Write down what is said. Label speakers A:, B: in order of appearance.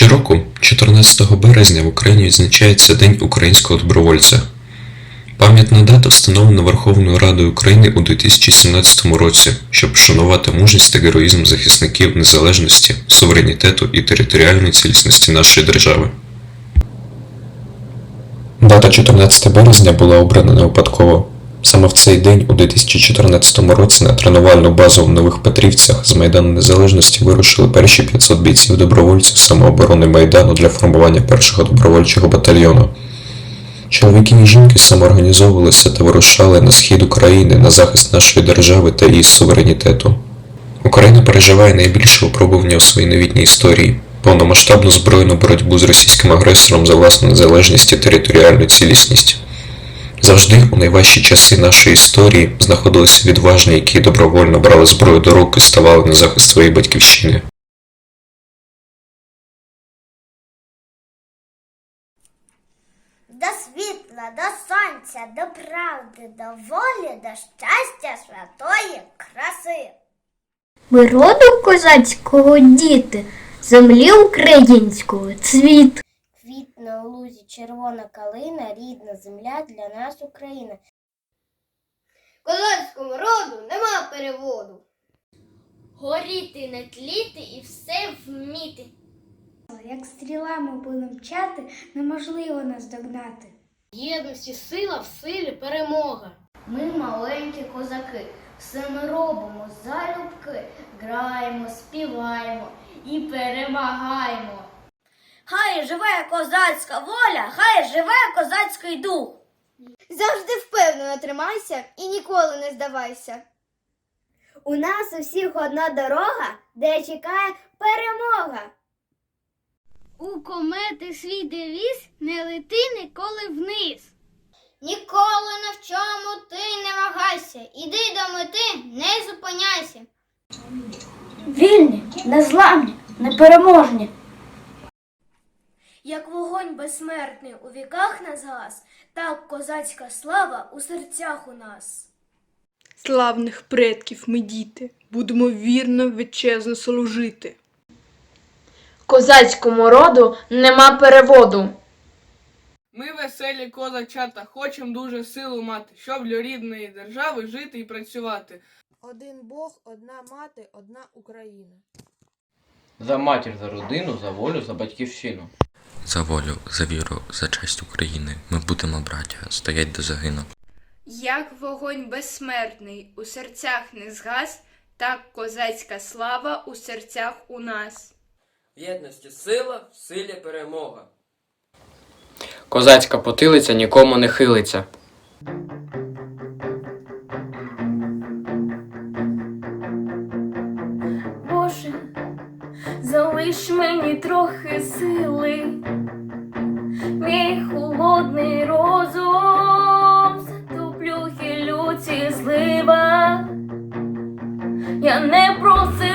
A: Щороку, 14 березня в Україні відзначається День українського добровольця. Пам'ятна дата встановлена Верховною Радою України у 2017 році, щоб вшанувати мужність та героїзм захисників незалежності, суверенітету і територіальної цілісності нашої держави. Дата 14 березня була обрана не випадково. Саме в цей день, у 2014 році, на тренувальну базу в Нових Петрівцях з Майдану Незалежності вирушили перші 500 бійців добровольців самооборони Майдану для формування першого добровольчого батальйону. Чоловіки і жінки самоорганізовувалися та вирушали на схід України на захист нашої держави та її суверенітету. Україна переживає найбільше випробування у своїй новітній історії повномасштабну збройну боротьбу з російським агресором за власну незалежність і територіальну цілісність. Завжди у найважчі часи нашої історії знаходилися відважні, які добровольно брали зброю до рук і ставали на захист своєї батьківщини.
B: До світла, до сонця, до правди, до волі, до щастя святої краси.
C: Ми роду козацького діти, землі українського цвіт.
B: У лузі червона калина, рідна земля для нас Україна. Козацькому роду нема переводу. Горіти, не тліти і все вміти.
D: Як стрілами будемо мчати, неможливо нас догнати.
B: Єдності сила в силі перемога. Ми маленькі козаки, все ми робимо залюбки, граємо, співаємо і перемагаємо. Хай живе козацька воля, хай живе козацький дух.
E: Завжди впевнено тримайся і ніколи не здавайся.
B: У нас у всіх одна дорога, де чекає перемога.
D: У комети свій девіз не лети ніколи вниз.
E: Ніколи ні в чому ти не вагайся. Іди до мети, не зупиняйся.
C: Вільні, незламні, непереможні.
F: Як вогонь безсмертний у віках на згас, так козацька слава у серцях у нас.
G: Славних предків ми діти, будемо вірно вітчизну служити.
H: Козацькому роду нема переводу.
I: Ми веселі козачата, хочем дуже силу мати, щоб для рідної держави жити і працювати.
J: Один Бог, одна мати, одна Україна.
K: За матір, за родину, за волю, за батьківщину.
A: За волю, за віру, за честь України ми будемо, браття, стоять до загину.
G: Як вогонь безсмертний у серцях не згас, так козацька слава у серцях у нас.
L: В єдності сила, в силі перемога.
K: Козацька потилиця нікому не хилиться.
F: Трохи сили, мій холодний розум затоплю хилюці злива. Я не просила,